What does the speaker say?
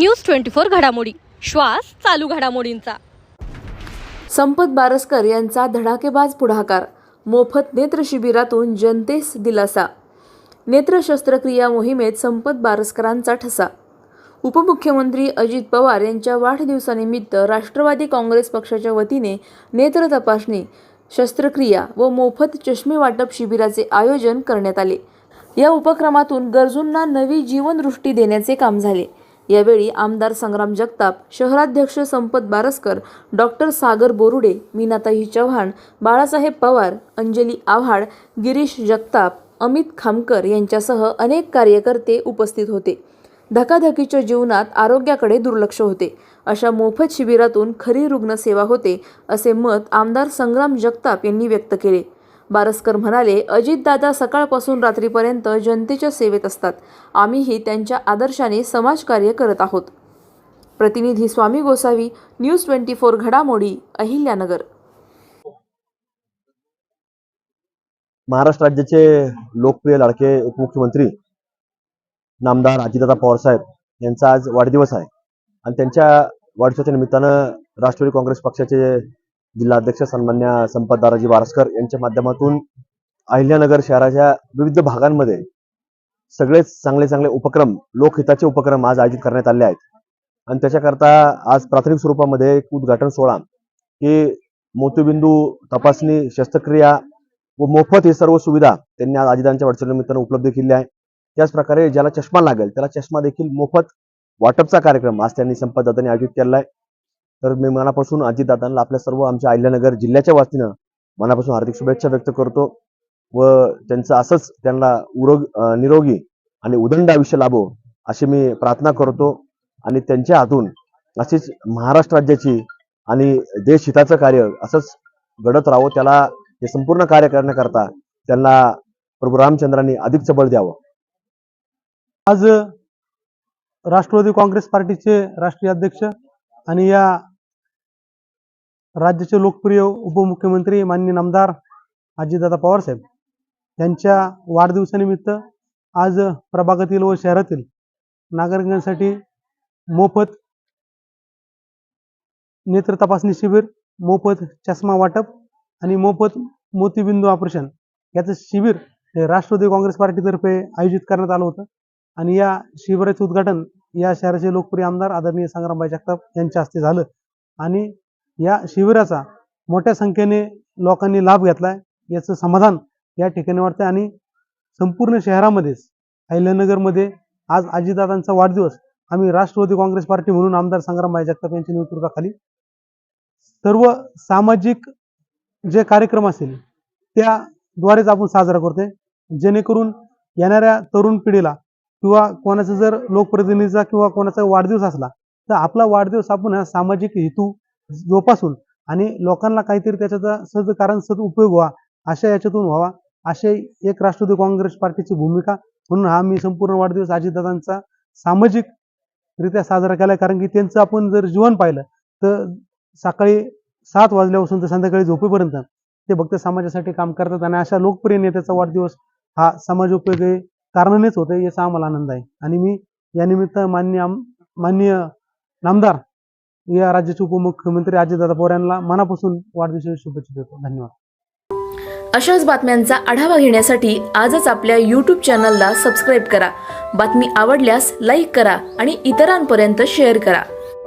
News twenty four घडामोडी. श्वास चालू घडामोडींचा. संपत बारसकर यांचा धडाकेबाज पुढाकार. मोफत नेत्र शिबिरातून जनतेस दिलासा. नेत्र शस्त्रक्रिया मोहिमेत संपत बारसकरांचा ठसा. उपमुख्यमंत्री अजित पवार यांच्या वाढदिवसानिमित्त राष्ट्रवादी काँग्रेस पक्षाच्या वतीने नेत्र तपासणी शस्त्रक्रिया व मोफत चष्मे वाटप शिबिराचे आयोजन करण्यात आले. या उपक्रमातून गरजूंना नवी जीवनदृष्टी देण्याचे काम झाले. यावेळी आमदार संग्राम जगताप शहराध्यक्ष संपत बारसकर डॉक्टर सागर बोरुडे मीनाताई चव्हाण बाळासाहेब पवार अंजली आव्हाड गिरीश जगताप अमित खामकर यांच्यासह अनेक कार्यकर्ते उपस्थित होते. धकाधकीच्या जीवनात आरोग्याकडे दुर्लक्ष होते. अशा मोफत शिबिरातून खरी रुग्णसेवा होते असे मत आमदार संग्राम जगताप यांनी व्यक्त केले. बारसकर म्हणाले अजितदादा सकाळपासून रात्रीपर्यंत जनतेच्या सेवेत असतात. आम्हीही त्यांच्या आदर्शाने समाजकार्य करत आहोत. प्रतिनिधी Swami Gosavi news twenty four घडामोडी अहिल्यानगर. महाराष्ट्र राज्याचे लोकप्रिय लाडके उपमुख्यमंत्री नामदार अजितदादा पवारसाहेब यांचा आज वाढदिवस आहे. आणि त्यांच्या वाढदिवसाच्या निमित्तानं राष्ट्रवादी काँग्रेस पक्षाचे जिल्हाध्यक्ष सन्मान्य संपत दाराजी बारसकर यांच्या माध्यमातून अहिल्यानगर शहराच्या विविध भागांमध्ये सगळेच चांगले चांगले उपक्रम लोकहिताचे उपक्रम आज आयोजित करण्यात आले आहेत. आणि त्याच्याकरता आज प्राथमिक स्वरूपामध्ये एक उद्घाटन सोहळा की मोतीबिंदू तपासणी शस्त्रक्रिया व मोफत हे सर्व सुविधा त्यांनी आज आजीदांच्या वाढदिवसाच्या उपलब्ध केली आहे. त्याच प्रकारे ज्याला चष्मा लागेल त्याला चष्मा देखील मोफत वाटपचा कार्यक्रम आज त्यांनी संपत दादांनी आयोजित केला आहे. तर मी मनापासून अजितदादांना आपल्या सर्व आमच्या अहिल्यानगर जिल्ह्याच्या वतीनं मनापासून हार्दिक शुभेच्छा व्यक्त करतो व त्यांचं असंच त्यांना उरोग निरोगी आणि उदंड आयुष्य लाभो अशी मी प्रार्थना करतो आणि त्यांच्या हातून अशीच महाराष्ट्र राज्याची आणि देश हिताचं कार्य असंच घडत राहो त्याला हे संपूर्ण कार्य करण्याकरता त्यांना प्रभू रामचंद्रांनी अधिक बळ द्यावं. आज राष्ट्रवादी काँग्रेस पार्टीचे राष्ट्रीय अध्यक्ष आणि या राज्याचे लोकप्रिय उपमुख्यमंत्री माननीय नामदार अजितदादा पवारसाहेब यांच्या वाढदिवसानिमित्त आज प्रभागातील व शहरातील नागरिकांसाठी मोफत नेत्र तपासणी शिबिर मोफत चष्मा वाटप आणि मोफत मोतीबिंदू ऑपरेशन याचं शिबिर हे राष्ट्रवादी काँग्रेस पार्टीतर्फे आयोजित करण्यात आलं होतं. आणि या शिबिराचे उद्घाटन या शहराचे लोकप्रिय आमदार आदरणीय संग्रामबाई जगताप यांच्या हस्ते झालं. आणि या शिबिराचा मोठ्या संख्येने लोकांनी लाभ घेतलाय. याचं समाधान या ठिकाणी वाटतं आणि संपूर्ण शहरामध्येच अहिल्यानगरमध्ये आज अजितदादांचा वाढदिवस. आम्ही राष्ट्रवादी काँग्रेस पार्टी म्हणून आमदार संग्रामबाई जगताप यांच्या नेतृत्वाखाली सर्व सामाजिक जे कार्यक्रम असतील त्याद्वारेच आपण साजरा करतोय. जेणेकरून येणाऱ्या तरुण पिढीला किंवा कोणाचा जर लोकप्रतिनिधीचा किंवा कोणाचा वाढदिवस असला तर आपला वाढदिवस आपण हा सामाजिक हेतू जोपासून. आणि लोकांना काहीतरी त्याच्याचा सद कारण सद उपयोग व्हा अशा याच्यातून व्हावा. असे एक राष्ट्रवादी काँग्रेस पार्टीची भूमिका. म्हणून हा मी संपूर्ण वाढदिवस अजितदादांचा सामाजिक रित्या साजरा केला कारण की त्यांचं आपण जर जीवन पाहिलं तर सकाळी सात वाजल्यापासून तर संध्याकाळी झोपेपर्यंत ते फक्त समाजासाठी काम करतात. आणि अशा लोकप्रिय नेत्याचा वाढदिवस हा समाज उपयोगी कारणानेच होते याचा आम्हाला आनंद आहे. आणि मी यानिमित्त मान्य आम- माननीय नामदार या राज्याचे उपमुख्यमंत्री अजितदादा पवार यांना मनापासून वाढदिवसाच्या शुभेच्छा देतो. धन्यवाद. अशाच बातम्यांचा आढावा घेण्यासाठी आजच आपल्या यूट्यूब चॅनलला सबस्क्राईब करा. बातमी आवडल्यास लाईक करा आणि इतरांपर्यंत शेअर करा.